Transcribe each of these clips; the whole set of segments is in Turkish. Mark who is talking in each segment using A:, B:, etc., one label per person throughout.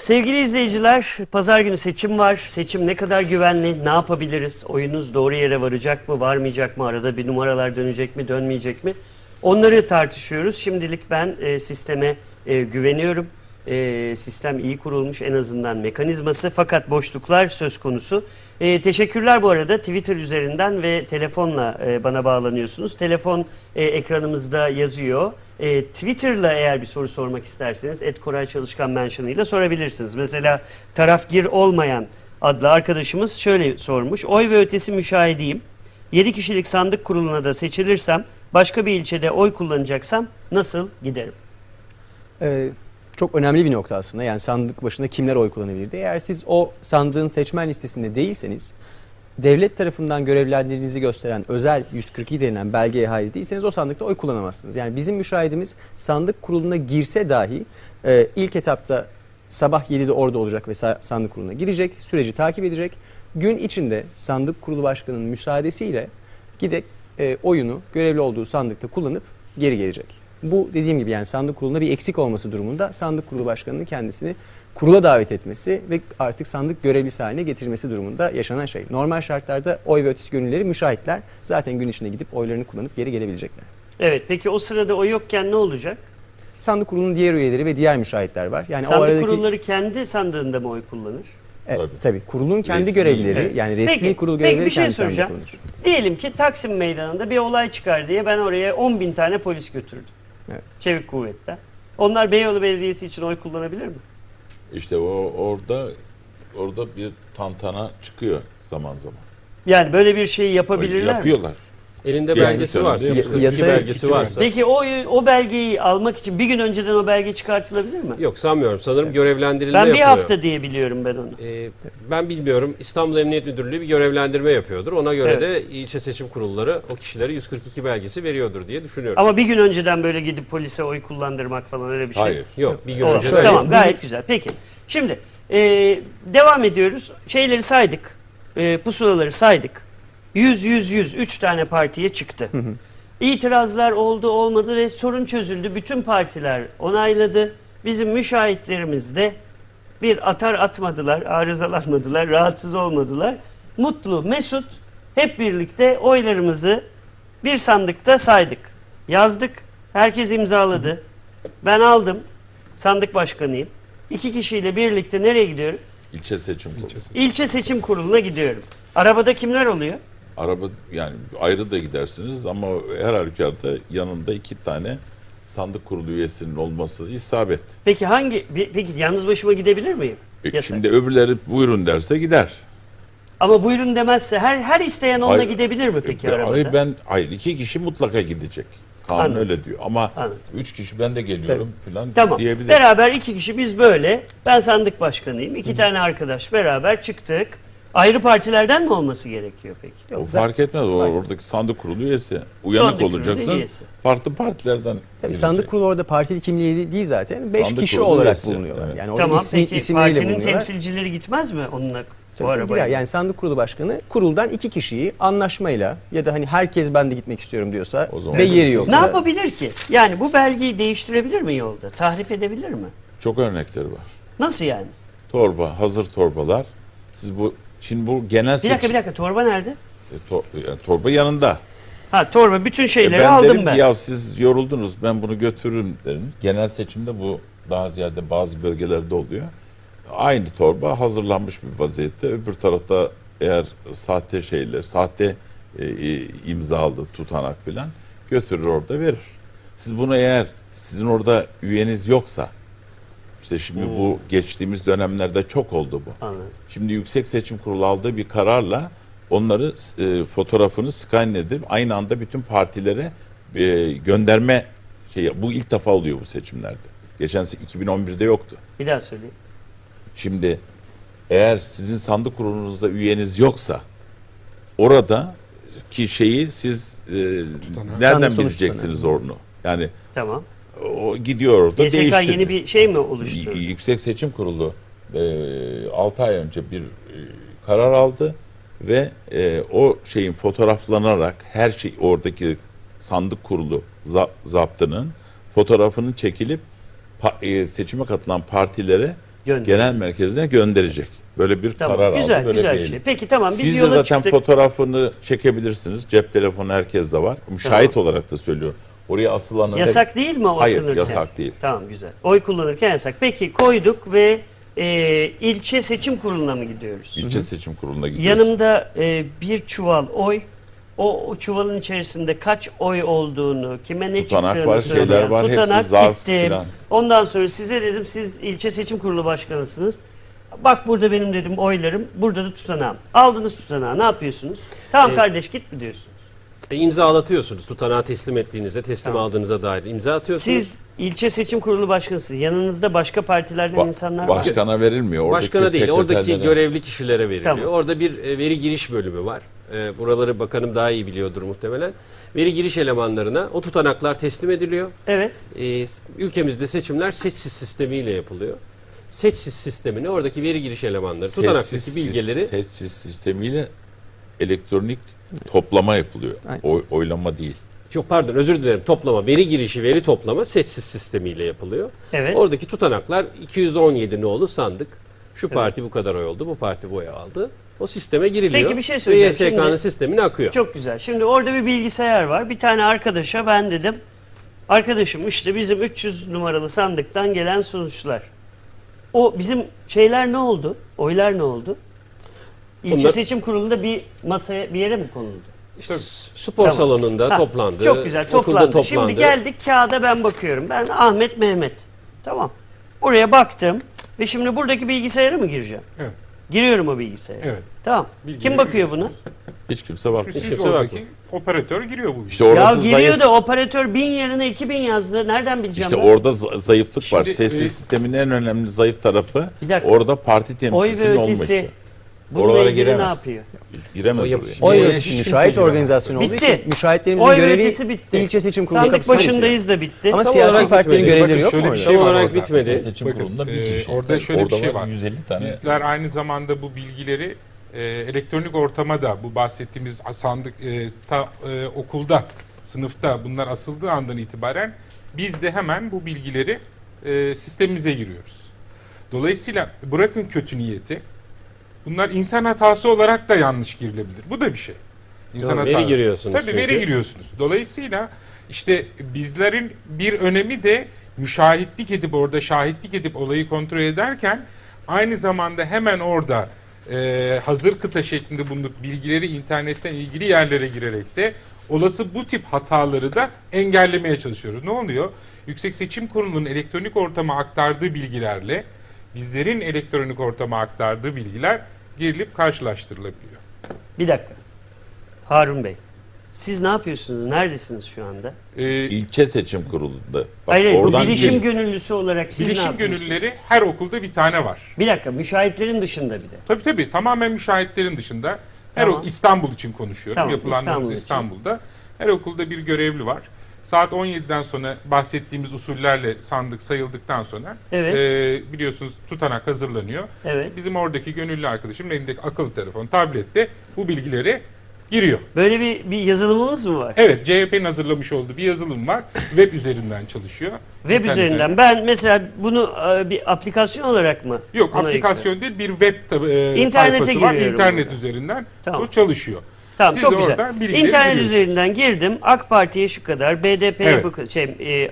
A: Sevgili izleyiciler, pazar günü seçim var. Seçim ne kadar güvenli, ne yapabiliriz? Oyunuz doğru yere varacak mı, varmayacak mı? Arada bir numaralar dönecek mi, dönmeyecek mi? Onları tartışıyoruz. Şimdilik ben e, sisteme e, güveniyorum. E, sistem iyi kurulmuş en azından mekanizması fakat boşluklar söz konusu. E, teşekkürler bu arada Twitter üzerinden ve telefonla e, bana bağlanıyorsunuz. Telefon e, ekranımızda yazıyor. E, Twitter'la eğer bir soru sormak isterseniz et Koray Çalışkan mentionıyla sorabilirsiniz. Mesela tarafgir olmayan adlı arkadaşımız şöyle sormuş. Oy ve ötesi müşahidiyim. 7 kişilik sandık kuruluna da seçilirsem başka bir ilçede oy kullanacaksam nasıl giderim?
B: Ee, çok önemli bir nokta aslında. Yani sandık başında kimler oy kullanabilirdi? Eğer siz o sandığın seçmen listesinde değilseniz, devlet tarafından görevlendirdiğinizi gösteren özel 142 denilen belgeye haiz değilseniz o sandıkta oy kullanamazsınız. Yani bizim müşahidimiz sandık kuruluna girse dahi e, ilk etapta sabah 7'de orada olacak ve sa- sandık kuruluna girecek, süreci takip edecek. Gün içinde sandık kurulu başkanının müsaadesiyle gidip e, oyunu görevli olduğu sandıkta kullanıp geri gelecek. Bu dediğim gibi yani sandık kurulunda bir eksik olması durumunda sandık kurulu başkanının kendisini kurula davet etmesi ve artık sandık görevlisi haline getirmesi durumunda yaşanan şey. Normal şartlarda oy ve ötesi gönülleri müşahitler zaten gün içinde gidip oylarını kullanıp geri gelebilecekler.
A: Evet peki o sırada o yokken ne olacak?
B: Sandık kurulunun diğer üyeleri ve diğer müşahitler var. Yani o
A: Sandık
B: aradaki
A: kurulları kendi sandığında mı oy kullanır?
B: E,
C: Tabii.
B: tabii. kurulun kendi
C: Resmi,
B: görevlileri
A: evet.
B: yani resmi
A: Peki,
B: kurul
A: peki
B: görevlileri
A: bir şey soracağım.
B: kullanır.
A: Diyelim ki Taksim Meydanı'nda bir olay çıkar diye ben oraya 10 bin tane polis götürdüm.
B: Evet.
A: Çevik kuvvetten. Onlar Beyoğlu Belediyesi için oy kullanabilir mi?
C: İşte o orada orada bir tantana çıkıyor zaman zaman.
A: Yani böyle bir şeyi yapabilirler mi?
D: Elinde
C: Yani
D: belgesi 142
B: yasa-
D: belgesi varsa.
A: Peki o o belgeyi almak için bir gün önceden o belge çıkartılabilir mi?
D: Yok sanmıyorum. Sanırım görevlendirilme
A: ben bir
D: yapıyor.
A: hafta diye biliyorum ben onu.
D: Ee, ben bilmiyorum. İstanbul Emniyet Müdürlüğü bir görevlendirme yapıyordur. Ona göre
A: Evet.
D: de ilçe seçim kurulları o kişilere 142 belgesi veriyordur diye düşünüyorum.
A: Ama bir gün önceden böyle gidip polise oy kullandırmak falan öyle bir şey.
C: Hayır.
D: Yok bir gün
A: Olamaz.
D: önce.
B: Şöyle-
A: tamam gayet güzel. Peki şimdi e, devam ediyoruz. Şeyleri saydık. E, pusulaları saydık. 100 100 100 3 tane partiye çıktı. İtirazlar oldu olmadı ve sorun çözüldü. Bütün partiler onayladı. Bizim müşahitlerimiz de bir atar atmadılar, arızalanmadılar, rahatsız olmadılar. Mutlu, mesut hep birlikte oylarımızı bir sandıkta saydık. Yazdık. Herkes imzaladı. Ben aldım. Sandık başkanıyım. İki kişiyle birlikte nereye gidiyorum?
C: İlçe seçim kurulu.
A: İlçe seçim kuruluna gidiyorum. Arabada kimler oluyor?
C: Araba yani ayrı da gidersiniz ama her halükarda yanında iki tane sandık kurulu üyesinin olması isabet.
A: Peki hangi peki yalnız başıma gidebilir miyim?
C: E,
A: Yasak.
C: şimdi öbürleri buyurun derse gider.
A: Ama buyurun demezse her her isteyen onunla
C: Hayır.
A: gidebilir mi peki
C: E,
A: arabada?
C: hayır, ben hayır iki kişi mutlaka gidecek. Kanun
A: Anladım.
C: öyle diyor ama
A: Anladım.
C: üç kişi ben de geliyorum falan
A: Tamam.
C: diyebilir.
A: Beraber iki kişi biz böyle. Ben sandık başkanıyım. iki tane arkadaş beraber çıktık. Ayrı partilerden mi olması gerekiyor peki?
C: O
B: Yok,
C: fark etmez. O
B: Fark
C: oradaki sandık kurulu üyesi. Uyanık
A: Sandık kurulu
C: olacaksın.
A: üyesi.
C: Farklı partilerden.
B: Tabii
C: gelecek.
B: sandık kurulu orada partili kimliği değil zaten. 5
C: Sandık
B: kişi
C: kurulu
B: olarak
C: üyesi,
B: bulunuyorlar.
C: evet.
B: Yani orada
A: tamam
B: ismi,
A: peki
B: isimleriyle
A: partinin
B: bulunuyorlar.
A: temsilcileri gitmez mi onunla
B: Tabii
A: bu
B: tabii
A: arabaya?
B: gider. Yani sandık kurulu başkanı kuruldan iki kişiyi anlaşmayla ya da hani herkes ben de gitmek istiyorum diyorsa
C: O zaman-
B: ve yeri yoksa.
A: Ne yapabilir ki? Yani bu belgeyi değiştirebilir mi yolda? Tahrif edebilir mi?
C: Çok örnekleri var.
A: Nasıl yani?
C: Torba, hazır torbalar. Siz bu şimdi bu genel
A: Bir dakika bir dakika torba nerede?
C: E, to- yani torba yanında.
A: Ha torba bütün
C: E,
A: şeyleri
C: ben
A: aldım
C: derim
A: ben.
C: ya siz yoruldunuz ben bunu götürürüm derim. Genel seçimde bu daha ziyade bazı bölgelerde oluyor. Aynı torba hazırlanmış bir vaziyette. Öbür tarafta eğer sahte şeyler, sahte e, e, imzalı tutanak filan götürür orada verir. Siz bunu eğer sizin orada üyeniz yoksa işte şimdi bu geçtiğimiz dönemlerde çok oldu bu.
A: Anladım.
C: Şimdi Yüksek Seçim Kurulu aldığı bir kararla onları e, fotoğrafını scan edip aynı anda bütün partilere e, gönderme şey bu ilk defa oluyor bu seçimlerde. Geçen se- 2011'de yoktu.
A: Bir daha söyleyeyim.
C: Şimdi eğer sizin sandık kurulunuzda üyeniz yoksa orada ki şeyi siz e, nereden
B: Sandık
C: bileceksiniz onu? Yani
A: Tamam.
C: O gidiyor orada
A: YSK
C: değiştiriyor.
A: yeni bir şey mi oluşturdu?
C: Y- Yüksek Seçim Kurulu e, 6 ay önce bir e, karar aldı ve e, o şeyin fotoğraflanarak her şey oradaki sandık kurulu za- zaptının fotoğrafının çekilip pa- e, seçime katılan partilere genel merkezine gönderecek. Böyle bir
A: Tamam.
C: karar
A: güzel
C: aldı. Böyle
A: güzel
C: bir
A: şey. Peki tamam biz
C: Siz de
A: yola
C: zaten
A: çıktık.
C: fotoğrafını çekebilirsiniz. Cep telefonu herkeste var. Şahit olarak da söylüyorum. Oraya asılan
A: Yasak değil mi oy
C: Hayır,
A: kullanırken?
C: yasak değil.
A: Tamam güzel. Oy kullanırken yasak. Peki koyduk ve e, ilçe seçim kuruluna mı gidiyoruz?
C: ilçe seçim kuruluna gidiyoruz.
A: Yanımda e, bir çuval oy. O, o çuvalın içerisinde kaç oy olduğunu, kime ne
C: Tutanak
A: çıktığını
C: var,
A: söyleyen
C: şeyler var, hepsi
A: tutanak
C: zarf
A: gittim.
C: filan.
A: Ondan sonra size dedim siz ilçe seçim kurulu başkanısınız. Bak burada benim dedim oylarım, burada da tutanağım. Aldınız tutanağı ne yapıyorsunuz? Tamam
D: Ee,
A: kardeş git mi diyorsunuz?
D: E, imzalatıyorsunuz. Tutanağı teslim ettiğinizde, teslim
A: Tamam.
D: aldığınıza dair imza atıyorsunuz.
A: Siz ilçe seçim kurulu başkanısınız. Yanınızda başka partilerden
C: Ba-
A: insanlar var.
C: Başkana verilmiyor. Oradaki
D: Başkana değil, oradaki
C: sekreterlere-
D: görevli kişilere veriliyor.
A: Tamam.
D: Orada bir e, veri giriş bölümü var. E, buraları bakanım daha iyi biliyordur muhtemelen. Veri giriş elemanlarına o tutanaklar teslim ediliyor.
A: Evet.
D: E, ülkemizde seçimler seçsiz sistemiyle yapılıyor. Seçsiz sistemine oradaki veri giriş elemanları, tutanaktaki
C: Sessiz
D: bilgileri
C: sessiz sistemiyle elektronik toplama yapılıyor. Oy- oylama değil.
D: Yok pardon özür dilerim toplama veri girişi veri toplama seçsiz sistemiyle yapılıyor.
A: Evet.
D: Oradaki tutanaklar 217 nolu sandık. Şu parti bu kadar oy oldu, bu parti bu oy aldı. O sisteme giriliyor.
A: Peki bir şey söyleyeceğim.
D: Ve YSK'nın
A: Şimdi-
D: sistemine akıyor.
A: Çok güzel. Şimdi orada bir bilgisayar var. Bir tane arkadaşa ben dedim. Arkadaşım işte bizim 300 numaralı sandıktan gelen sonuçlar. O bizim şeyler ne oldu? Oylar ne oldu? İlçe
D: Onlar-
A: seçim kurulunda bir masaya bir yere mi konuldu?
D: İşte spor
A: Tamam.
D: salonunda
A: Ha,
D: toplandı.
A: Çok güzel
D: okulda
A: toplandı.
D: toplandı.
A: Şimdi geldik kağıda ben bakıyorum. Ben Ahmet Mehmet. Tamam. Oraya baktım ve şimdi buradaki bilgisayara mı gireceğim?
E: Evet.
A: Giriyorum o bilgisayara.
E: Evet.
A: Tamım.
E: Bilgileri
A: Kim bakıyor buna?
C: Hiç kimse bak.
E: Çünkü
D: Hiç
E: siz
D: kimse
E: oradaki operatör giriyor bu
C: İşte
E: işe.
A: Ya
C: orası
A: giriyor
C: zayıf.
A: da operatör bin yerine 2000 yazdı. Nereden bileceğim
C: İşte
A: ben?
C: orada za- zayıflık var.
E: Şimdi,
C: Sessiz
E: e,
C: sistemin en önemli zayıf tarafı
A: Bir dakika.
C: orada parti
A: Oy
C: temsilcisinin
A: ve ötesi
C: olmayışı.
A: Bununla
C: Oralara
A: ilgili ne
C: giremez.
A: yapıyor?
C: Giremez oraya.
B: Oy
D: kimse
B: müşahit
D: giremez.
B: organizasyon olduğu
A: Bitti.
B: için müşahitlerimizin
A: Oy
B: görevi
A: ötesi bitti.
B: ilçe seçim kurulu
A: Sandık
B: kapısına
A: başındayız da bitti.
B: Ama
D: Tam
B: siyasi
D: olarak
B: partilerin
D: bitmedi.
B: görevleri yok mu
E: şöyle bir
B: orada?
E: şey
D: Tam
E: var
D: olarak
E: orada.
D: bitmedi.
C: Seçim
E: Bakın,
C: kurulunda bir
E: e,
C: kişi.
E: orada şöyle
C: Orada
E: bir şey
C: var
E: var.
C: 150 tane.
E: Bizler aynı zamanda bu bilgileri e, elektronik ortama da bu bahsettiğimiz sandık e, ta, e, okulda, sınıfta bunlar asıldığı andan itibaren biz de hemen bu bilgileri e, sistemimize giriyoruz. Dolayısıyla bırakın kötü niyeti. Bunlar insan hatası olarak da yanlış girilebilir. Bu da bir şey. İnsan
D: Doğru, veri giriyorsunuz
E: Tabii
D: çünkü.
E: veri giriyorsunuz. Dolayısıyla işte bizlerin bir önemi de müşahitlik edip orada şahitlik edip olayı kontrol ederken aynı zamanda hemen orada e, hazır kıta şeklinde bulunup bilgileri internetten ilgili yerlere girerek de olası bu tip hataları da engellemeye çalışıyoruz. Ne oluyor? Yüksek Seçim Kurulu'nun elektronik ortama aktardığı bilgilerle bizlerin elektronik ortama aktardığı bilgiler girilip karşılaştırılabiliyor.
A: Bir dakika. Harun Bey. Siz ne yapıyorsunuz? Neredesiniz şu anda?
E: Ee,
C: İlçe seçim kurulunda. Bak
A: Hayır,
C: oradan
A: bilişim
C: gel-
A: gönüllüsü olarak siz ne
E: bilişim gönüllüleri her okulda bir tane var.
A: Bir dakika, müşahitlerin dışında bir de.
E: Tabii tabii tamamen müşahitlerin dışında. Her
A: Tamam.
E: o İstanbul için konuşuyorum.
A: Tamam,
E: Yapılandığımız
A: İstanbul.
E: İstanbul'da. Her okulda bir görevli var. Saat 17'den sonra bahsettiğimiz usullerle sandık sayıldıktan sonra
A: Evet.
E: e, biliyorsunuz tutanak hazırlanıyor.
A: Evet.
E: Bizim oradaki gönüllü arkadaşım elindeki akıllı telefon, tablette bu bilgileri giriyor.
A: Böyle bir, bir yazılımımız mı var?
E: Evet, CHP'nin hazırlamış olduğu bir yazılım var. Web üzerinden çalışıyor.
A: Web
E: İnternet
A: üzerinden. Ben mesela bunu e, bir aplikasyon olarak mı?
E: Yok aplikasyon değil bir web e,
A: İnternete
E: sayfası var. İnternet
A: burada.
E: üzerinden
A: Tamam.
E: bu çalışıyor.
A: Tamam
E: Siz
A: çok güzel. İnternet üzerinden girdim. AK Parti'ye şu kadar, BDP'ye
E: Evet.
A: bu kadar, şey, e,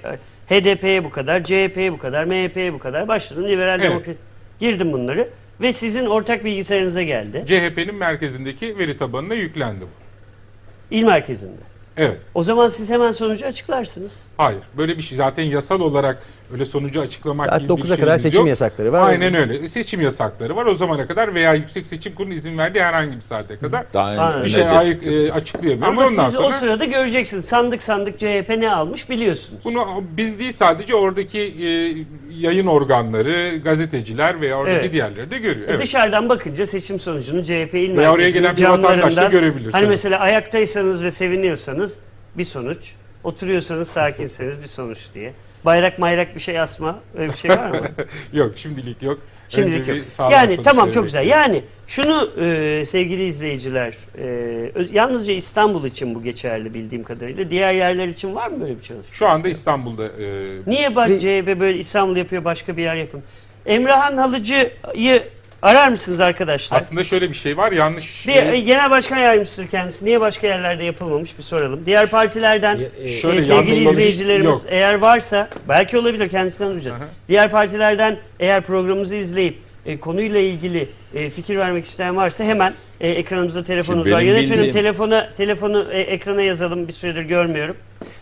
A: HDP'ye bu kadar, CHP'ye bu kadar, MHP'ye bu kadar. Başladım liberal
E: Evet.
A: demokrat. Girdim bunları ve sizin ortak bilgisayarınıza geldi.
E: CHP'nin merkezindeki veri tabanına yüklendi bu.
A: İl merkezinde.
E: Evet.
A: O zaman siz hemen sonucu açıklarsınız.
E: Hayır. Böyle bir şey zaten yasal olarak öyle sonucu açıklamak
B: Saat
E: gibi bir
B: 9'a kadar
E: şeyimiz
B: seçim
E: yok.
B: yasakları var.
E: Aynen öyle. Seçim yasakları var. O zamana kadar veya Yüksek Seçim Kurulu'nun izin verdiği herhangi bir saate kadar
C: Daha
A: Aynen.
E: bir şey ayık,
C: çıkıyor.
E: e, açıklayamıyoruz.
A: Ama
E: Ondan
A: siz
E: sonra
A: o sırada göreceksiniz. Sandık sandık CHP ne almış biliyorsunuz.
E: bunu biz değil sadece oradaki e, yayın organları, gazeteciler veya oradaki
A: Evet.
E: diğerleri de görüyor.
A: E
E: Evet.
A: Dışarıdan bakınca seçim sonucunu CHP il
E: Veya oraya gelen bir vatandaş da görebilir.
A: Hani
E: tabii.
A: mesela ayaktaysanız ve seviniyorsanız bir sonuç. Oturuyorsanız sakinseniz bir sonuç diye. Bayrak mayrak bir şey asma. Öyle bir şey var mı?
E: Yok şimdilik yok.
A: Şimdilik
E: Önce
A: yok. Yani tamam çok güzel. Yani şunu e, sevgili izleyiciler, e, yalnızca İstanbul için bu geçerli bildiğim kadarıyla. Diğer yerler için var mı böyle bir çalışma?
E: Şu anda İstanbul'da e,
A: Niye bak CHP böyle İstanbul yapıyor başka bir yer yapın? Emrahan Halıcı'yı arar mısınız arkadaşlar?
E: Aslında şöyle bir şey var yanlış.
A: Bir e, genel başkan yardımcısıdır kendisi. Niye başka yerlerde yapılmamış bir soralım. Diğer partilerden
D: Ya, e,
A: e,
E: Şöyle
A: sevgili
E: yanlış-
A: izleyicilerimiz
E: Yok.
A: eğer varsa belki olabilir kendisinden duyacağız.
E: Aha.
A: Diğer partilerden eğer programımızı izleyip e, konuyla ilgili e, fikir vermek isteyen varsa hemen e, ekranımızda telefonumuz
C: Şimdi
A: var.
C: benim
A: Yönetmenim
C: bildiğim-
A: telefona telefonu e, ekrana yazalım bir süredir görmüyorum.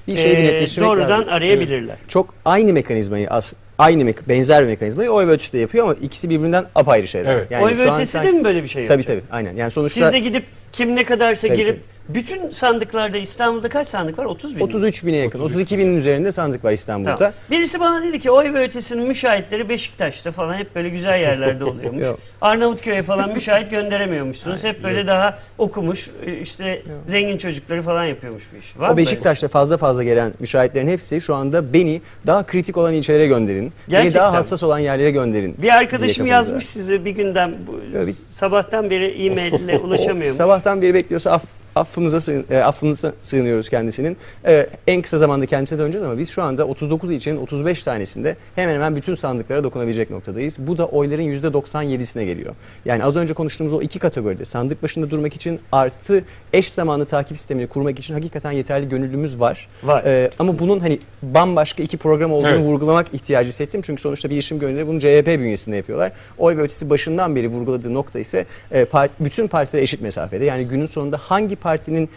B: Bir şeyi
A: E,
B: bir netleştirmek
A: doğrudan
B: lazım.
A: arayabilirler.
B: Çok aynı mekanizmayı as aynı mek- benzer bir mekanizmayı oy ve ötesi de yapıyor ama ikisi birbirinden apayrı şeyler.
E: Evet.
A: Oy
B: şu
A: ve ötesi
B: sanki-
A: de mi böyle bir şey
B: Tabii
A: yapacak?
B: tabii aynen. Yani sonuçta
A: Siz de gidip kim ne kadarsa
B: Tabii,
A: girip bütün sandıklarda İstanbul'da kaç sandık var? 30 bin mi?
B: 33 bine yakın, 32 binin üzerinde sandık var İstanbul'da.
A: Tamam. Birisi bana dedi ki oy ve ötesinin müşahitleri Beşiktaş'ta falan hep böyle güzel yerlerde oluyormuş.
B: Yok.
A: Arnavutköy'e falan müşahit gönderemiyormuşsunuz. hep böyle daha okumuş işte zengin çocukları falan yapıyormuş bu iş. Var mı
B: O
A: böyle?
B: Beşiktaş'ta fazla fazla gelen müşahitlerin hepsi şu anda beni daha kritik olan ilçelere gönderin. Beni
A: Gerçekten
B: daha hassas olan yerlere gönderin.
A: Bir
B: diye
A: arkadaşım yazmış size bir günden bu,
B: bir-
A: sabahtan beri e-mail ile
B: O
A: ulaşamıyormuş.
B: sabahtan beri bekliyorsa af, affınıza sığın, e, affınıza sığınıyoruz kendisinin. E, en kısa zamanda kendisine döneceğiz ama biz şu anda 39 ilçenin 35 tanesinde hemen hemen bütün sandıklara dokunabilecek noktadayız. Bu da oyların %97'sine geliyor. Yani az önce konuştuğumuz o iki kategoride sandık başında durmak için artı eş zamanlı takip sistemini kurmak için hakikaten yeterli gönüllümüz var.
A: Var.
B: E, ama bunun hani bambaşka iki program olduğunu
E: Evet.
B: vurgulamak ihtiyacı hissettim. Çünkü sonuçta bilişim gönülleri bunu CHP bünyesinde yapıyorlar. Oy ve ötesi başından beri vurguladığı nokta ise e, par- bütün partiler eşit mesafede. Yani günün sonunda hangi partinin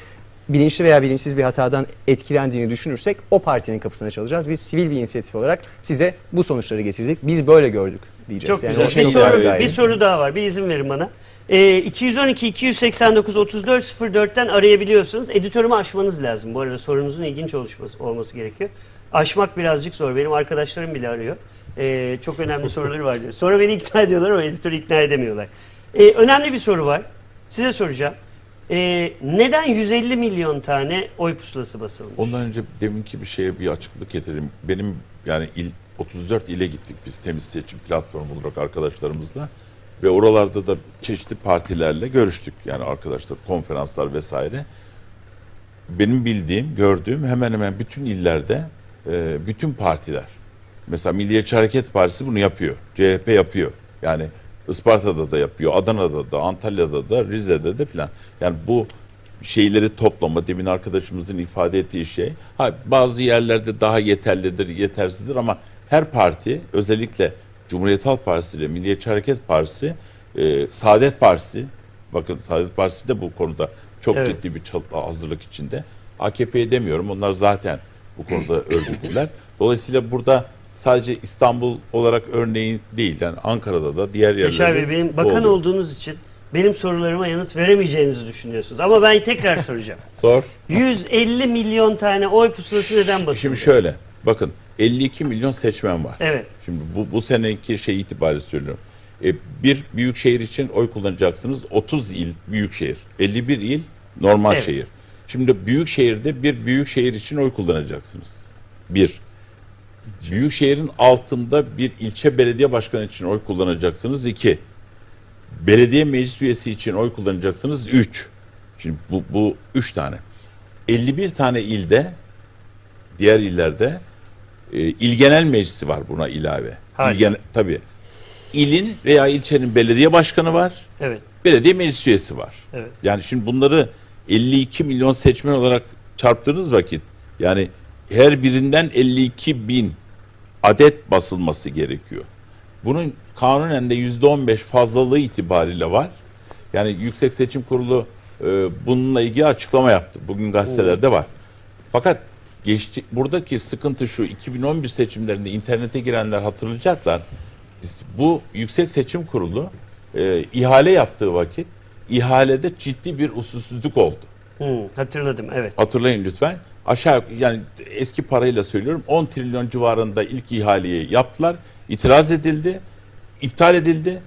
B: bilinçli veya bilinçsiz bir hatadan etkilendiğini düşünürsek o partinin kapısına çalacağız. Biz sivil bir inisiyatif olarak size bu sonuçları getirdik. Biz böyle gördük diyeceğiz.
A: Çok
B: Yani
A: güzel.
B: o
A: Bir soru,
B: gayet.
A: bir soru daha var. Bir izin verin bana. Ee, 212 289 34 04'ten arayabiliyorsunuz. Editörümü aşmanız lazım. Bu arada sorunuzun ilginç oluşması, olması gerekiyor. Aşmak birazcık zor. Benim arkadaşlarım bile arıyor. Ee, çok önemli soruları var diyor. Sonra beni ikna ediyorlar ama editörü ikna edemiyorlar. Ee, önemli bir soru var. Size soracağım. Ee, neden 150 milyon tane oy pusulası basılmış?
C: Ondan önce deminki bir şeye bir açıklık getireyim. Benim yani il 34 ile gittik biz temiz seçim platformu olarak arkadaşlarımızla ve oralarda da çeşitli partilerle görüştük. Yani arkadaşlar konferanslar vesaire. Benim bildiğim, gördüğüm hemen hemen bütün illerde e, bütün partiler mesela Milliyetçi Hareket Partisi bunu yapıyor. CHP yapıyor. Yani Isparta'da da yapıyor, Adana'da da, Antalya'da da, Rize'de de filan. Yani bu şeyleri toplama, demin arkadaşımızın ifade ettiği şey. Ha, bazı yerlerde daha yeterlidir, yetersizdir ama her parti özellikle Cumhuriyet Halk Partisi ile Milliyetçi Hareket Partisi, e, Saadet Partisi, bakın Saadet Partisi de bu konuda çok
A: Evet.
C: ciddi bir hazırlık içinde. AKP'ye demiyorum, onlar zaten bu konuda örgütlüler. Dolayısıyla burada sadece İstanbul olarak örneği değil, yani Ankara'da da diğer yerlerde
A: Yaşar Bey benim bakan
C: oluyor.
A: olduğunuz için benim sorularıma yanıt veremeyeceğinizi düşünüyorsunuz. Ama ben tekrar soracağım.
C: Sor.
A: 150 milyon tane oy pusulası neden basıldı?
C: Şimdi şöyle, bakın 52 milyon seçmen var.
A: Evet.
C: Şimdi bu, bu seneki şey itibariyle söylüyorum. E, bir büyük şehir için oy kullanacaksınız. 30 il büyük şehir. 51 il normal
A: Evet.
C: şehir. Şimdi büyük şehirde bir büyük şehir için oy kullanacaksınız. Bir. Büyük şehrin altında bir ilçe belediye başkanı için oy kullanacaksınız. İki. Belediye meclis üyesi için oy kullanacaksınız. Üç. Şimdi bu, bu üç tane. 51 tane ilde diğer illerde e, il genel meclisi var buna ilave.
A: Harika.
C: İl gen- tabii. İlin veya ilçenin belediye başkanı var,
A: Evet.
C: belediye meclis üyesi var.
A: Evet.
C: Yani şimdi bunları 52 milyon seçmen olarak çarptığınız vakit yani her birinden 52 bin adet basılması gerekiyor. Bunun kanunen de %15 fazlalığı itibariyle var. Yani Yüksek Seçim Kurulu e, bununla ilgili açıklama yaptı. Bugün gazetelerde var. Fakat geçti, buradaki sıkıntı şu 2011 seçimlerinde internete girenler hatırlayacaklar. Bu Yüksek Seçim Kurulu e, ihale yaptığı vakit ihalede ciddi bir usulsüzlük oldu.
A: Hı, hatırladım evet.
C: Hatırlayın lütfen. Aşağı yani eski parayla söylüyorum 10 trilyon civarında ilk ihaleyi yaptılar. İtiraz edildi. iptal edildi.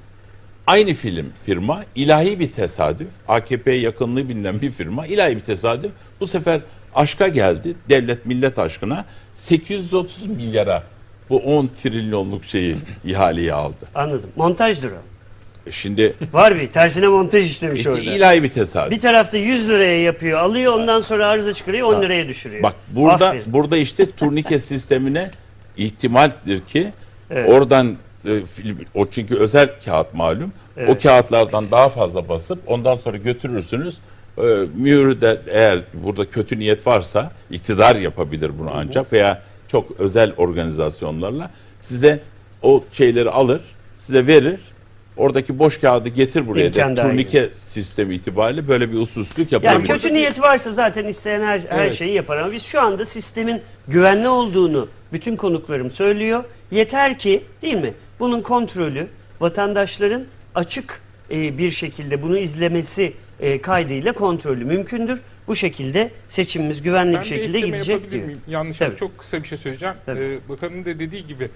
C: Aynı film firma ilahi bir tesadüf AKP'ye yakınlığı bilinen bir firma ilahi bir tesadüf bu sefer aşka geldi devlet millet aşkına 830 milyara bu 10 trilyonluk şeyi ihaleyi aldı.
A: Anladım. Montajdır o.
C: E Şimdi
A: Var bir tersine montaj işlemiş orada.
C: ilahi bir tesadüf.
A: Bir tarafta 100 liraya yapıyor, alıyor ondan sonra arıza çıkarıyor 10 liraya düşürüyor.
C: Bak burada
A: Aferin.
C: burada işte turnike sistemine ihtimaldir ki
A: Evet.
C: oradan e, film, o çünkü özel kağıt malum. O kağıtlardan daha fazla basıp ondan sonra götürürsünüz. E, mühürü de eğer burada kötü niyet varsa iktidar yapabilir bunu ancak veya çok özel organizasyonlarla size o şeyleri alır, size verir. Oradaki boş kağıdı getir buraya
A: İmkan
C: de.
A: dahilinde.
C: Turnike sistemi itibariyle böyle bir usulsüzlük
A: Yani
C: yapılabilir.
A: kötü niyet varsa zaten isteyen her, her
D: Evet.
A: şeyi yapar ama biz şu anda sistemin güvenli olduğunu bütün konuklarım söylüyor. Yeter ki değil mi? Bunun kontrolü vatandaşların açık e, bir şekilde bunu izlemesi e, kaydıyla kontrolü mümkündür. Bu şekilde seçimimiz güvenli bir şekilde
E: ekleme
A: gidecek
E: yapabilir
A: diyor.
E: miyim? Yanlış
A: Tabii.
E: Çok kısa bir şey söyleyeceğim.
A: Tabii.
E: Ee, bakanın da dediği gibi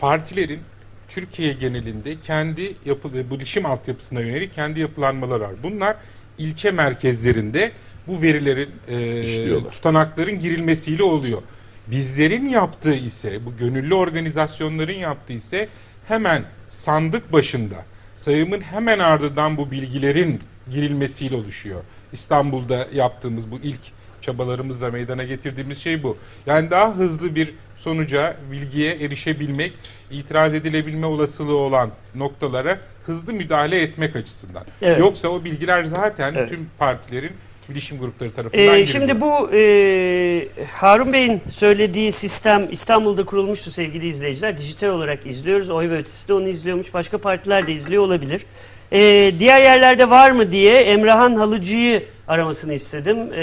E: partilerin Türkiye genelinde kendi yapı, bilişim altyapısına yönelik kendi yapılanmaları var. Bunlar ilçe merkezlerinde bu verilerin e, tutanakların girilmesiyle oluyor. Bizlerin yaptığı ise bu gönüllü organizasyonların yaptığı ise hemen sandık başında sayımın hemen ardından bu bilgilerin girilmesiyle oluşuyor. İstanbul'da yaptığımız bu ilk çabalarımızla meydana getirdiğimiz şey bu. Yani daha hızlı bir sonuca, bilgiye erişebilmek, itiraz edilebilme olasılığı olan noktalara hızlı müdahale etmek açısından.
A: Evet.
E: Yoksa o bilgiler zaten
A: Evet.
E: tüm partilerin bilişim grupları tarafından
A: Ee, şimdi bu e, Harun Bey'in söylediği sistem İstanbul'da kurulmuştu sevgili izleyiciler. Dijital olarak izliyoruz. Oy ve ötesi de onu izliyormuş. Başka partiler de izliyor olabilir. Ee, diğer yerlerde var mı diye Emrahan Halıcı'yı aramasını istedim e,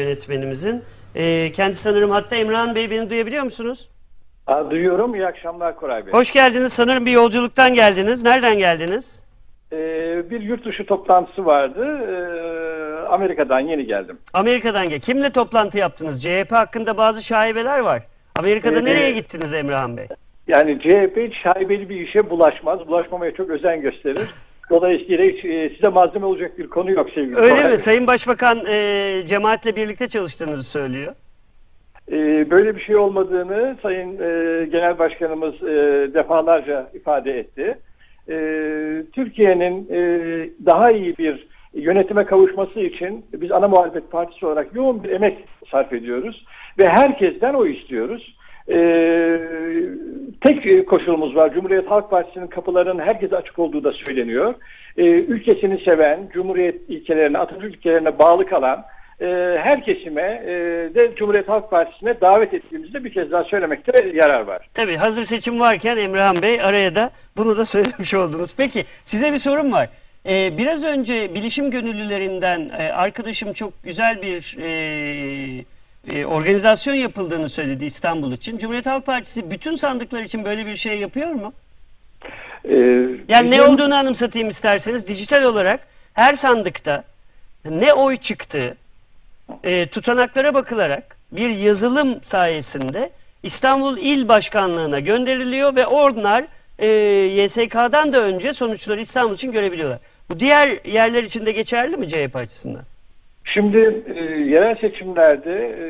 A: yönetmenimizin. E, kendi sanırım hatta Emrahan Bey beni duyabiliyor musunuz?
F: Aa, duyuyorum. İyi akşamlar Koray Bey.
A: Hoş geldiniz. Sanırım bir yolculuktan geldiniz. Nereden geldiniz?
F: Ee, bir yurt dışı toplantısı vardı. Ee, Amerika'dan yeni geldim.
A: Amerika'dan gel. Kimle toplantı yaptınız? CHP hakkında bazı şaibeler var. Amerika'da
F: Ee,
A: nereye gittiniz Emrahan Bey?
F: Yani CHP hiç şaibeli bir işe bulaşmaz. Bulaşmamaya çok özen gösterir. Dolayısıyla hiç e, size malzeme olacak bir konu yok sevgili
A: Öyle
F: Koray
A: mi? Sayın Başbakan e, cemaatle birlikte çalıştığınızı söylüyor.
F: Ee, böyle bir şey olmadığını Sayın e, Genel Başkanımız e, defalarca ifade etti. Ee, Türkiye'nin e, daha iyi bir yönetime kavuşması için biz ana muhalefet partisi olarak yoğun bir emek sarf ediyoruz ve herkesten o istiyoruz. Ee, tek koşulumuz var. Cumhuriyet Halk Partisi'nin kapılarının herkese açık olduğu da söyleniyor. Ee, ülkesini seven, Cumhuriyet ilkelerine, Atatürk ilkelerine bağlı kalan e, her kesime e, de Cumhuriyet Halk Partisi'ne davet ettiğimizi de bir kez daha söylemekte yarar var.
A: Tabii hazır seçim varken Emrahan Bey araya da bunu da söylemiş oldunuz. Peki size bir sorum var. E, biraz önce bilişim gönüllülerinden e, arkadaşım çok güzel bir e, e, organizasyon yapıldığını söyledi İstanbul için. Cumhuriyet Halk Partisi bütün sandıklar için böyle bir şey yapıyor mu?
F: Ee,
A: Yani ne olduğunu anımsatayım isterseniz. Dijital olarak her sandıkta ne oy çıktığı e, tutanaklara bakılarak bir yazılım sayesinde İstanbul İl Başkanlığı'na gönderiliyor ve onlar e, YSK'dan da önce sonuçları İstanbul için görebiliyorlar. Bu diğer yerler için de geçerli mi CHP açısından?
F: Şimdi e, yerel seçimlerde e,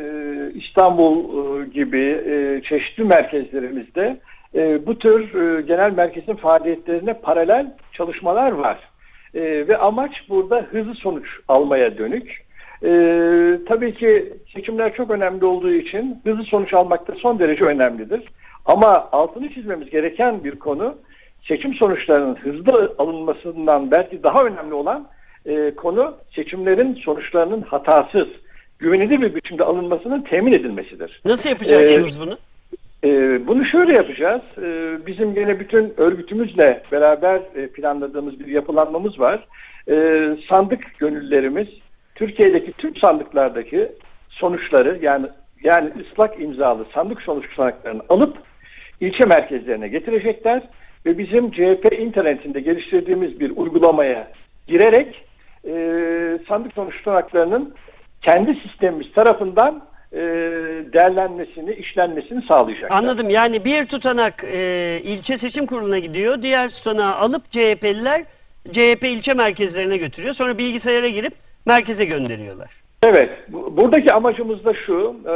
F: İstanbul e, gibi e, çeşitli merkezlerimizde e, bu tür e, genel merkezin faaliyetlerine paralel çalışmalar var. E, ve amaç burada hızlı sonuç almaya dönük. E, tabii ki seçimler çok önemli olduğu için hızlı sonuç almak da son derece önemlidir. Ama altını çizmemiz gereken bir konu seçim sonuçlarının hızlı alınmasından belki daha önemli olan e, konu seçimlerin sonuçlarının hatasız, güvenilir bir biçimde alınmasının temin edilmesidir.
A: Nasıl yapacaksınız bunu?
F: E, bunu şöyle yapacağız. E, bizim gene bütün örgütümüzle beraber e, planladığımız bir yapılanmamız var. E, sandık gönüllerimiz Türkiye'deki tüm sandıklardaki sonuçları yani yani ıslak imzalı sandık sonuç tutanaklarını alıp ilçe merkezlerine getirecekler ve bizim CHP internetinde geliştirdiğimiz bir uygulamaya girerek e, sandık sonuç tutanaklarının kendi sistemimiz tarafından e, değerlenmesini, işlenmesini sağlayacaklar.
A: Anladım. Yani bir tutanak e, ilçe seçim kuruluna gidiyor. Diğer tutanağı alıp CHP'liler CHP ilçe merkezlerine götürüyor. Sonra bilgisayara girip merkeze gönderiyorlar.
F: Evet, bu- buradaki amacımız da şu, e,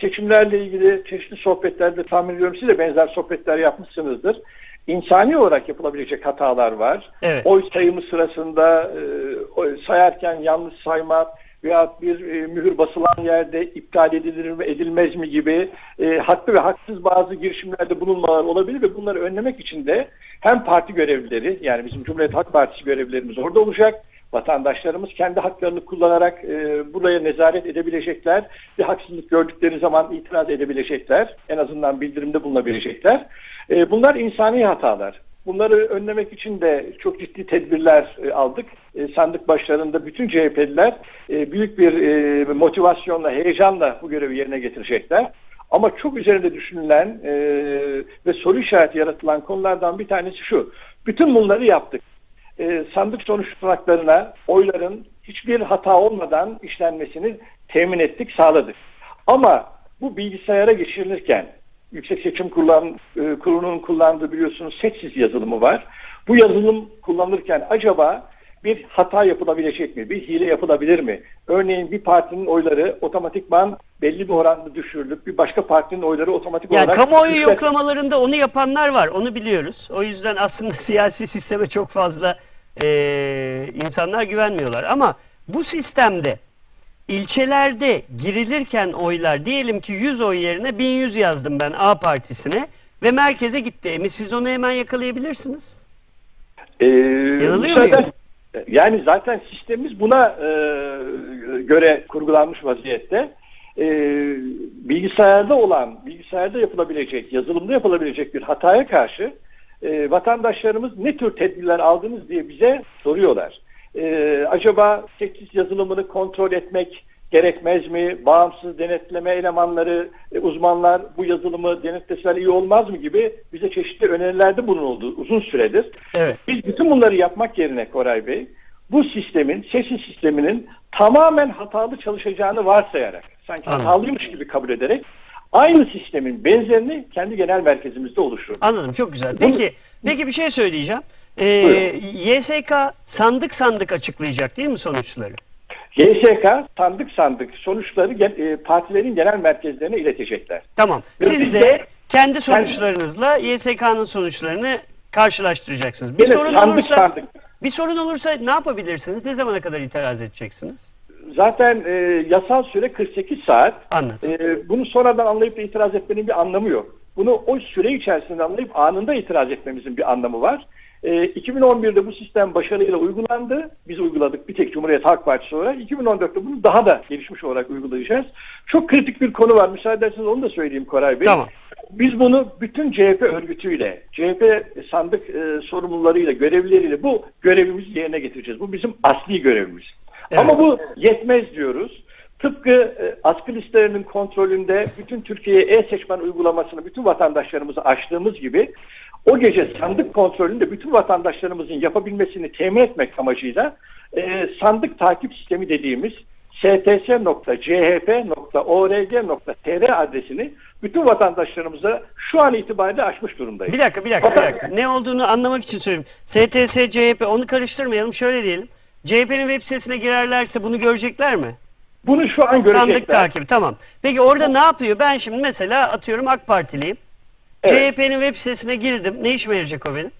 F: seçimlerle ilgili çeşitli sohbetlerde tahmin ediyorum siz de benzer sohbetler yapmışsınızdır. İnsani olarak yapılabilecek hatalar var.
A: Evet.
F: Oy sayımı sırasında e, sayarken yanlış sayma, veyahut bir e, mühür basılan yerde iptal edilir mi edilmez mi gibi e, haklı ve haksız bazı girişimlerde bulunmalar olabilir ve bunları önlemek için de hem parti görevlileri yani bizim Cumhuriyet Halk Partisi görevlilerimiz orada olacak. Vatandaşlarımız kendi haklarını kullanarak e, buraya nezaret edebilecekler. Bir haksızlık gördükleri zaman itiraz edebilecekler. En azından bildirimde bulunabilecekler. E, bunlar insani hatalar. Bunları önlemek için de çok ciddi tedbirler e, aldık. E, sandık başlarında bütün CHP'liler e, büyük bir motivasyonla, heyecanla bu görevi yerine getirecekler. Ama çok üzerinde düşünülen e, ve soru işareti yaratılan konulardan bir tanesi şu. Bütün bunları yaptık. E, sandık sonuç tutanaklarına oyların hiçbir hata olmadan işlenmesini temin ettik, sağladık. Ama bu bilgisayara geçirilirken Yüksek Seçim Kurulu, e, Kurulu'nun kullandığı biliyorsunuz setsiz yazılımı var. Bu yazılım kullanılırken acaba bir hata yapılabilecek mi? Bir hile yapılabilir mi? Örneğin bir partinin oyları otomatikman belli bir oranda düşürülüp bir başka partinin oyları otomatik
A: Yani
F: olarak
A: kamuoyu
F: yükselt-
A: yoklamalarında onu yapanlar var. Onu biliyoruz. O yüzden aslında siyasi sisteme çok fazla eee, insanlar güvenmiyorlar. Ama bu sistemde ilçelerde girilirken oylar diyelim ki 100 oy yerine 1100 yazdım ben A partisine ve merkeze gitti. E, siz onu hemen yakalayabilirsiniz.
F: Ee,
A: Yanılıyor
F: müsaade-
A: muyum?
F: Yani zaten sistemimiz buna e, göre kurgulanmış vaziyette. E, bilgisayarda olan, bilgisayarda yapılabilecek, yazılımda yapılabilecek bir hataya karşı e, vatandaşlarımız ne tür tedbirler aldınız diye bize soruyorlar. E, acaba teksiz yazılımını kontrol etmek gerekmez mi? Bağımsız denetleme elemanları, e, uzmanlar bu yazılımı denetleseler iyi olmaz mı gibi bize çeşitli önerilerde bulunuldu uzun süredir.
A: Evet.
F: Biz bütün bunları yapmak yerine Koray Bey, bu sistemin, seçim sisteminin tamamen hatalı çalışacağını varsayarak, sanki
A: Anladım.
F: hatalıymış gibi kabul ederek, aynı sistemin benzerini kendi genel merkezimizde oluşturduk.
A: Anladım çok güzel. Peki peki bir şey söyleyeceğim. Ee, YSK sandık sandık açıklayacak değil mi sonuçları?
F: YSK sandık sandık sonuçları e, partilerin genel merkezlerine iletecekler.
A: Tamam. Siz de kendi sonuçlarınızla YSK'nın sonuçlarını karşılaştıracaksınız. Bir
F: Yine
A: sorun
F: sandık
A: olursa
F: sandık.
A: bir sorun olursa ne yapabilirsiniz? Ne zamana kadar itiraz edeceksiniz?
F: Zaten e, yasal süre 48 saat.
A: Anladım.
F: E, bunu sonradan anlayıp da itiraz etmenin bir anlamı yok. Bunu o süre içerisinde anlayıp anında itiraz etmemizin bir anlamı var. E, 2011'de bu sistem başarıyla uygulandı. Biz uyguladık bir tek Cumhuriyet Halk Partisi olarak. 2014'te bunu daha da gelişmiş olarak uygulayacağız. Çok kritik bir konu var. Müsaade ederseniz onu da söyleyeyim Koray Bey.
A: Tamam.
F: Biz bunu bütün CHP örgütüyle, CHP sandık e, sorumlularıyla, görevlileriyle bu görevimizi yerine getireceğiz. Bu bizim asli görevimiz.
A: Evet.
F: Ama bu yetmez diyoruz. Tıpkı e, askı listelerinin kontrolünde bütün Türkiye'ye e-seçmen uygulamasını bütün vatandaşlarımıza açtığımız gibi o gece sandık kontrolünü de bütün vatandaşlarımızın yapabilmesini temin etmek amacıyla e, sandık takip sistemi dediğimiz sts.chp.org.tr adresini bütün vatandaşlarımıza şu an itibariyle açmış durumdayız.
A: Bir dakika, bir dakika, bir dakika. Ne olduğunu anlamak için söyleyeyim. STS, CHP onu karıştırmayalım. Şöyle diyelim. CHP'nin web sitesine girerlerse bunu görecekler mi?
F: Bunu şu an görecekler.
A: Sandık takibi tamam. Peki orada ne yapıyor? Ben şimdi mesela atıyorum AK Partiliyim.
F: Evet.
A: CHP'nin web sitesine girdim. Ne işime yarayacak o benim?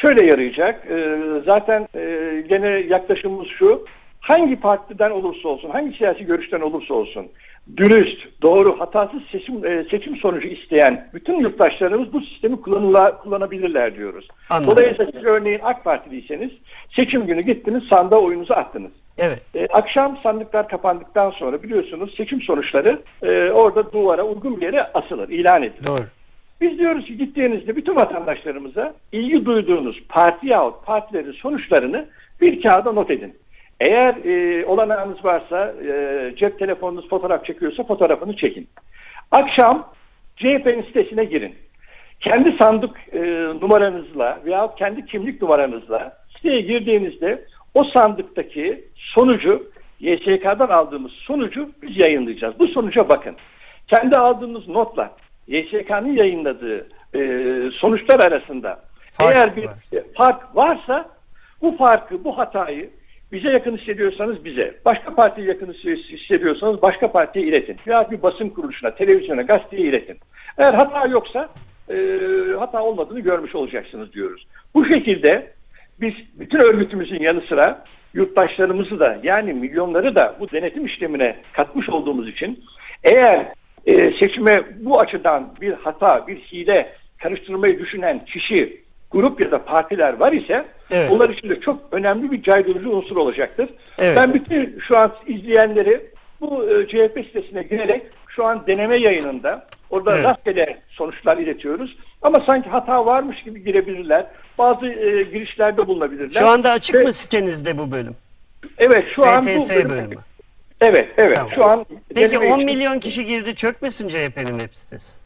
F: Şöyle yarayacak. Ee, zaten e, gene yaklaşımımız şu. Hangi partiden olursa olsun, hangi siyasi görüşten olursa olsun, dürüst, doğru, hatasız seçim e, seçim sonucu isteyen bütün yurttaşlarımız bu sistemi kullanıla, kullanabilirler diyoruz.
A: Anladım.
F: Dolayısıyla siz örneğin AK Partiliyseniz seçim günü gittiniz sandığa oyunuzu attınız.
A: Evet.
F: E, akşam sandıklar kapandıktan sonra biliyorsunuz seçim sonuçları e, orada duvara uygun bir yere asılır, ilan edilir.
A: Doğru.
F: Biz diyoruz ki gittiğinizde bütün vatandaşlarımıza ilgi duyduğunuz parti yahut partilerin sonuçlarını bir kağıda not edin. Eğer e, olanağınız varsa e, cep telefonunuz fotoğraf çekiyorsa fotoğrafını çekin. Akşam CHP'nin sitesine girin. Kendi sandık e, numaranızla veya kendi kimlik numaranızla siteye girdiğinizde o sandıktaki sonucu YSK'dan aldığımız sonucu biz yayınlayacağız. Bu sonuca bakın. Kendi aldığımız notla YSK'nın yayınladığı e, sonuçlar arasında
A: Fark
F: eğer bir
A: var.
F: fark varsa bu farkı, bu hatayı bize yakın hissediyorsanız bize, başka partiye yakın hissediyorsanız başka partiye iletin. Veya bir basın kuruluşuna, televizyona, gazeteye iletin. Eğer hata yoksa e, hata olmadığını görmüş olacaksınız diyoruz. Bu şekilde biz bütün örgütümüzün yanı sıra yurttaşlarımızı da yani milyonları da bu denetim işlemine katmış olduğumuz için eğer e, seçime bu açıdan bir hata, bir hile karıştırmayı düşünen kişi, grup ya da partiler var ise
A: Evet.
F: onlar için de çok önemli bir caydırıcı unsur olacaktır.
A: Evet.
F: Ben bütün şu an izleyenleri bu e, CHP sitesine girerek şu an deneme yayınında orada
A: Evet.
F: rastgele sonuçlar iletiyoruz. Ama sanki hata varmış gibi girebilirler. Bazı e, girişlerde bulunabilirler.
A: Şu anda açık
F: Ve-
A: mı sitenizde bu bölüm?
F: Evet şu an bu
A: STS
F: bölüm-
A: bölümü.
F: Evet, evet.
A: Tamam.
F: Şu an
A: Peki
F: deneme
A: 10
F: için-
A: milyon kişi girdi çökmesin CHP'nin web sitesi.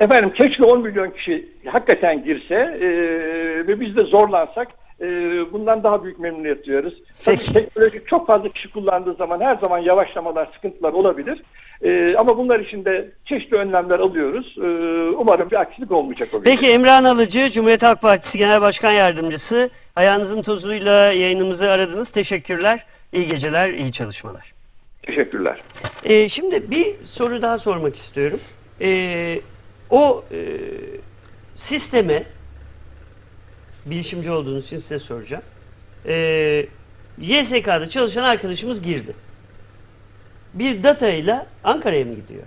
F: Efendim keşke 10 milyon kişi hakikaten girse e, ve biz de zorlansak e, bundan daha büyük memnuniyet duyarız. Tabii teknoloji çok fazla kişi kullandığı zaman her zaman yavaşlamalar, sıkıntılar olabilir. E, ama bunlar için de çeşitli önlemler alıyoruz. E, umarım bir aksilik olmayacak o.
A: Peki Emrah Alıcı, Cumhuriyet Halk Partisi Genel Başkan Yardımcısı. Ayağınızın tozuyla yayınımızı aradınız. Teşekkürler. İyi geceler, iyi çalışmalar.
F: Teşekkürler.
A: Ee, şimdi bir soru daha sormak istiyorum. Ee, o e, sisteme bilişimci olduğunuz için size soracağım. Ee, YSK'da çalışan arkadaşımız girdi. Bir data ile Ankara'ya mı gidiyor?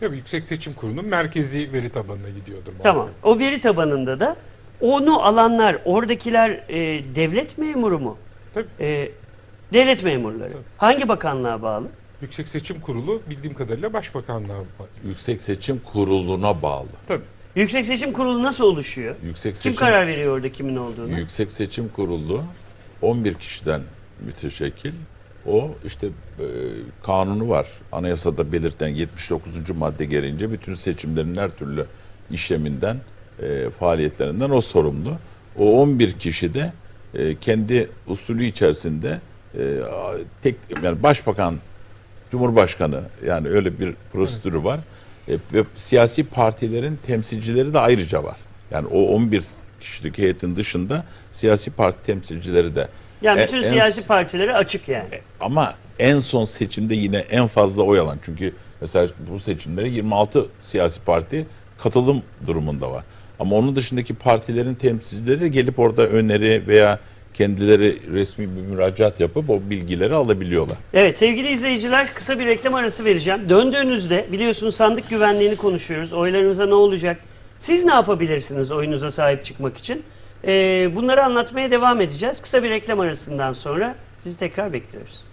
E: Tabii Yüksek Seçim Kurulu'nun merkezi veri tabanına gidiyordur. muhakkak.
A: Tamam. O veri tabanında da onu alanlar, oradakiler e, devlet memuru mu?
E: Tabii.
A: E, devlet memurları. Hangi bakanlığa bağlı?
E: Yüksek Seçim Kurulu bildiğim kadarıyla Başbakanlığa bağlı.
C: Yüksek Seçim Kurulu'na bağlı.
E: Tabii.
A: Yüksek Seçim Kurulu nasıl oluşuyor?
C: Yüksek
A: Kim
C: Seçim
A: karar veriyor orada kimin olduğunu?
C: Yüksek Seçim Kurulu 11 kişiden müteşekkil. O işte e, kanunu var. Anayasada belirten 79. madde gereğince bütün seçimlerin her türlü işleminden, e, faaliyetlerinden o sorumlu. O 11 kişi de e, kendi usulü içerisinde e, tek yani başbakan, cumhurbaşkanı yani öyle bir prosedürü var. E, ve siyasi partilerin temsilcileri de ayrıca var. Yani o 11 kişilik heyetin dışında siyasi parti temsilcileri de.
A: Yani
C: E,
A: bütün
C: en-
A: siyasi partileri açık yani.
C: ama en son seçimde yine en fazla oy alan. Çünkü mesela bu seçimlere 26 siyasi parti katılım durumunda var. Ama onun dışındaki partilerin temsilcileri gelip orada öneri veya kendileri resmi bir müracaat yapıp o bilgileri alabiliyorlar.
A: Evet sevgili izleyiciler kısa bir reklam arası vereceğim. Döndüğünüzde biliyorsunuz sandık güvenliğini konuşuyoruz. Oylarınıza ne olacak? Siz ne yapabilirsiniz oyunuza sahip çıkmak için? Ee, bunları anlatmaya devam edeceğiz. Kısa bir reklam arasından sonra sizi tekrar bekliyoruz.